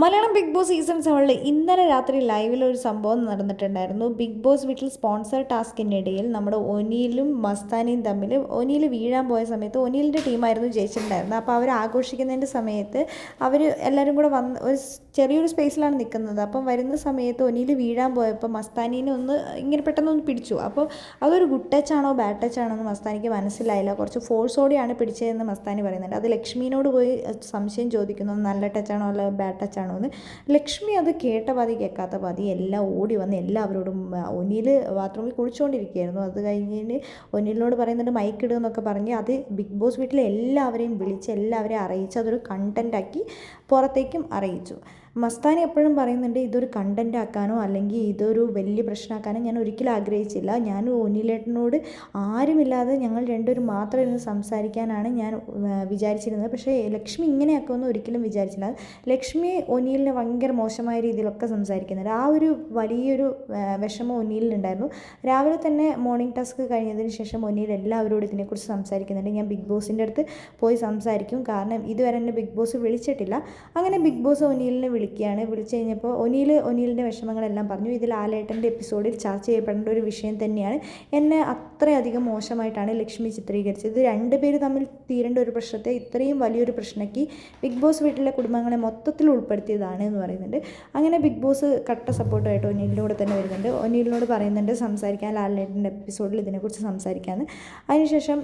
Malayalam big boss season സെവനിൽ ഇന്നലെ രാത്രി ലൈവിൽ ഒരു സംഭവം നടന്നിട്ടുണ്ടായിരുന്നു. ബിഗ് ബോസ് വീട്ടിൽ സ്പോൺസർ ടാസ്കിനിടയിൽ നമ്മുടെ ഒനിയിലും മസ്താനിയും തമ്മിൽ ഒനിയിൽ വീഴാൻ പോയ സമയത്ത് ഒനിയിലിന്റെ ടീമായിരുന്നു ജയിച്ചിട്ടുണ്ടായിരുന്നത്. അപ്പോൾ അവർ ആഘോഷിക്കുന്നതിന്റെ സമയത്ത് അവർ എല്ലാവരും കൂടെ വന്ന് ഒരു ചെറിയൊരു സ്പേസിലാണ് നിൽക്കുന്നത്. അപ്പം വരുന്ന സമയത്ത് ഒനിയിൽ വീഴാൻ പോയപ്പോൾ മസ്താനീനെ ഒന്ന് ഇങ്ങനെ പെട്ടെന്ന് ഒന്ന് പിടിച്ചു. അപ്പോൾ അതൊരു ഗുഡ് ടച്ച് ആണോ ബാഡ് ടച്ച് ആണോ എന്ന് മസ്താനിക്ക് മനസ്സിലായില്ല. കുറച്ച് ഫോഴ്സോടെയാണ് പിടിച്ചതെന്ന് മസ്താനി പറയുന്നുണ്ട്. അത് ലക്ഷ്മീനോട് പോയി സംശയം ചോദിക്കുന്നു. നല്ല ടച്ചാണോ അല്ല ബാഡ് ടച്ച് ആണോ എന്ന്. ലക്ഷ്മി അത് കേട്ട പാതി കേൾക്കാത്ത പാതി എല്ലാം ഓടി വന്ന് എല്ലാവരോടും ഒനിയിൽ ബാത്റൂമിൽ കുളിച്ചുകൊണ്ടിരിക്കുകയായിരുന്നു അത് കഴിഞ്ഞിട്ട് ഒനിലിനോട് പറയുന്നുണ്ട് മൈക്ക് ഇടുക പറഞ്ഞ് അത് ബിഗ് ബോസ് വീട്ടിലെ എല്ലാവരെയും വിളിച്ച് എല്ലാവരെയും അറിയിച്ച് അതൊരു കണ്ടന്റാക്കി പുറത്തേക്കും അറിയിച്ചു. മസ്താനി എപ്പോഴും പറയുന്നുണ്ട് ഇതൊരു കണ്ടന്റ് ആക്കാനോ അല്ലെങ്കിൽ ഇതൊരു വലിയ പ്രശ്നമാക്കാനോ ഞാൻ ഒരിക്കലും ആഗ്രഹിച്ചില്ല. ഞാൻ ഒന്നിലേട്ടനോട് ആരുമില്ലാതെ ഞങ്ങൾ രണ്ടുപേരും മാത്രം ഇരുന്ന് സംസാരിക്കാനാണ് ഞാൻ വിചാരിച്ചിരുന്നത്. പക്ഷേ ലക്ഷ്മി ഇങ്ങനെയാക്കുമെന്ന് ഒരിക്കലും വിചാരിച്ചില്ല. ലക്ഷ്മി ഒനിലിനെ ഭയങ്കര മോശമായ രീതിയിലൊക്കെ സംസാരിക്കുന്നുണ്ട്. ആ ഒരു വലിയൊരു വിഷമം ഒനിയിലുണ്ടായിരുന്നു രാവിലെ തന്നെ മോർണിംഗ് ടാസ്ക് കഴിഞ്ഞതിന് ശേഷം ഒനിയിൽ എല്ലാവരോടും ഇതിനെക്കുറിച്ച് സംസാരിക്കുന്നുണ്ട്. ഞാൻ ബിഗ് ബോസിന്റെ അടുത്ത് പോയി സംസാരിക്കും. കാരണം ഇതുവരെ എന്നെ ബിഗ് ബോസ് വിളിച്ചിട്ടില്ല. അങ്ങനെ ബിഗ് ബോസ് ഒനിയിലിനെ വിളിക്കുകയാണ്. വിളിച്ചു കഴിഞ്ഞപ്പോൾ ഒനിയിൽ ഒനിയിലിന്റെ വിഷമങ്ങളെല്ലാം പറഞ്ഞു. ഇതിൽ ആലേട്ടന്റെ എപ്പിസോഡിൽ ചർച്ച ചെയ്യപ്പെടേണ്ട ഒരു വിഷയം തന്നെയാണ്. എന്നെ അത്രയധികം മോശമായിട്ടാണ് ലക്ഷ്മി ചിത്രീകരിച്ചത്. ഇത് രണ്ടുപേര് തമ്മിൽ തീരേണ്ട ഒരു പ്രശ്നത്തെ ഇത്രയും വലിയൊരു പ്രശ്നമാക്കി ബിഗ് ബോസ് വീട്ടിലെ കുടുംബങ്ങളെ മൊത്തത്തിൽ ഉൾപ്പെടുത്തിയതാണ് എന്ന് പറയുന്നുണ്ട്. അങ്ങനെ ബിഗ് ബോസ് കട്ട സപ്പോർട്ടായിട്ട് ഒനിയിലിനോട് തന്നെ വരുന്നുണ്ട്. ഒനിയിലിനോട് പറയുന്നുണ്ട് സംസാരിക്കാൻ ലാലേട്ടന്റെ എപ്പിസോഡിൽ ഇതിനെക്കുറിച്ച് സംസാരിക്കാമെന്ന് അതിനുശേഷം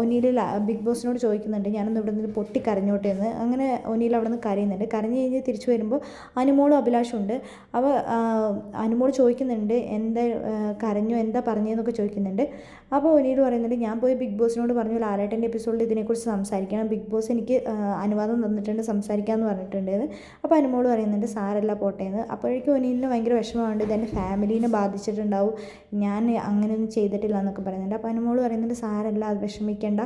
ഒനിയിൽ ബിഗ് ബോസിനോട് ചോദിക്കുന്നുണ്ട് ഞാനൊന്ന് ഇവിടെ നിന്ന് പൊട്ടിക്കരഞ്ഞോട്ടെ എന്ന്. അങ്ങനെ ഒനിയിൽ അവിടെ നിന്ന് കരയുന്നുണ്ട്. കരഞ്ഞ് കഴിഞ്ഞ് തിരിച്ചു വരുമ്പോൾ അനുമോളും അഭിലാഷും ഉണ്ട്. അപ്പോൾ ചോദിക്കുന്നുണ്ട് എന്താ കരഞ്ഞു എന്താ പറഞ്ഞതെന്നൊക്കെ ചോദിക്കുന്നുണ്ട്. അപ്പോൾ ഒനീട് പറയുന്നുണ്ട് ഞാൻ പോയി ബിഗ് ബോസിനോട് പറഞ്ഞു ലാലേട്ടന്റെ എപ്പിസോഡിൽ ഇതിനെക്കുറിച്ച് സംസാരിക്കണം. ബിഗ് ബോസ് എനിക്ക് അനുവാദം തന്നിട്ടുണ്ട് സംസാരിക്കാമെന്ന് പറഞ്ഞിട്ടുണ്ടെന്ന്. അപ്പോൾ അനുമോൾ പറയുന്നുണ്ട് സാരല്ല പോട്ടേന്ന്. അപ്പോഴേക്കും ഒനീലിന് ഭയങ്കര വിഷമമുണ്ട് ഇതെന്റെ ഫാമിലീനെ ബാധിച്ചിട്ടുണ്ടാവും. ഞാൻ അങ്ങനെയൊന്നും ചെയ്തിട്ടില്ല എന്നൊക്കെ പറയുന്നുണ്ട്. അപ്പോൾ അനുമോൾ പറയുന്നുണ്ട് സാരല്ല അത് വിഷമിക്കേണ്ട.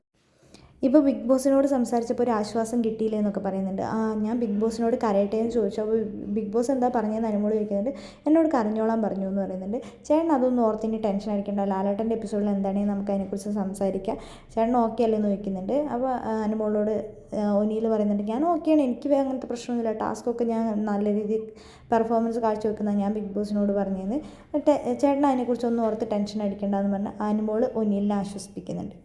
ഇപ്പോൾ ബിഗ് ബോസിനോട് സംസാരിച്ചപ്പോൾ ഒരു ആശ്വാസം കിട്ടിയില്ലേ എന്നൊക്കെ പറയുന്നുണ്ട്. ആ ഞാൻ ബിഗ് ബോസിനോട് കരയട്ടെ എന്ന് ചോദിച്ചു. അപ്പോൾ ബിഗ് ബോസ് എന്താ പറഞ്ഞതെന്ന് അനുമോട് ചോദിക്കുന്നുണ്ട്. എന്നോട് കരഞ്ഞോളാൻ പറഞ്ഞു എന്ന് പറയുന്നുണ്ട്. ചേട്ടൻ അതൊന്നും ഓർത്തിനി ടെൻഷൻ അടിക്കേണ്ട. ലാലേട്ടന്റെ എപ്പിസോഡിൽ എന്താണെങ്കിൽ നമുക്ക് അതിനെക്കുറിച്ച് സംസാരിക്കാം. ചേട്ടൻ ഓക്കെ അല്ലേ എന്ന് ചോദിക്കുന്നുണ്ട്. അപ്പോൾ അനുമോളോട് ഒനിയിൽ പറയുന്നുണ്ട് ഞാൻ ഓക്കെയാണ് എനിക്ക് അങ്ങനത്തെ പ്രശ്നമൊന്നുമില്ല. ടാസ്ക്കൊക്കെ ഞാൻ നല്ല രീതിയിൽ പെർഫോമൻസ് കാഴ്ചവെക്കുന്ന ഞാൻ ബിഗ് ബോസിനോട് പറഞ്ഞതെന്ന് ചേട്ടൻ അതിനെക്കുറിച്ചൊന്നും ഓർത്ത് ടെൻഷൻ അടിക്കേണ്ടെന്ന് പറഞ്ഞ് അനുമോൾ ഒനിയിലിനെ ആശ്വസിപ്പിക്കുന്നുണ്ട്.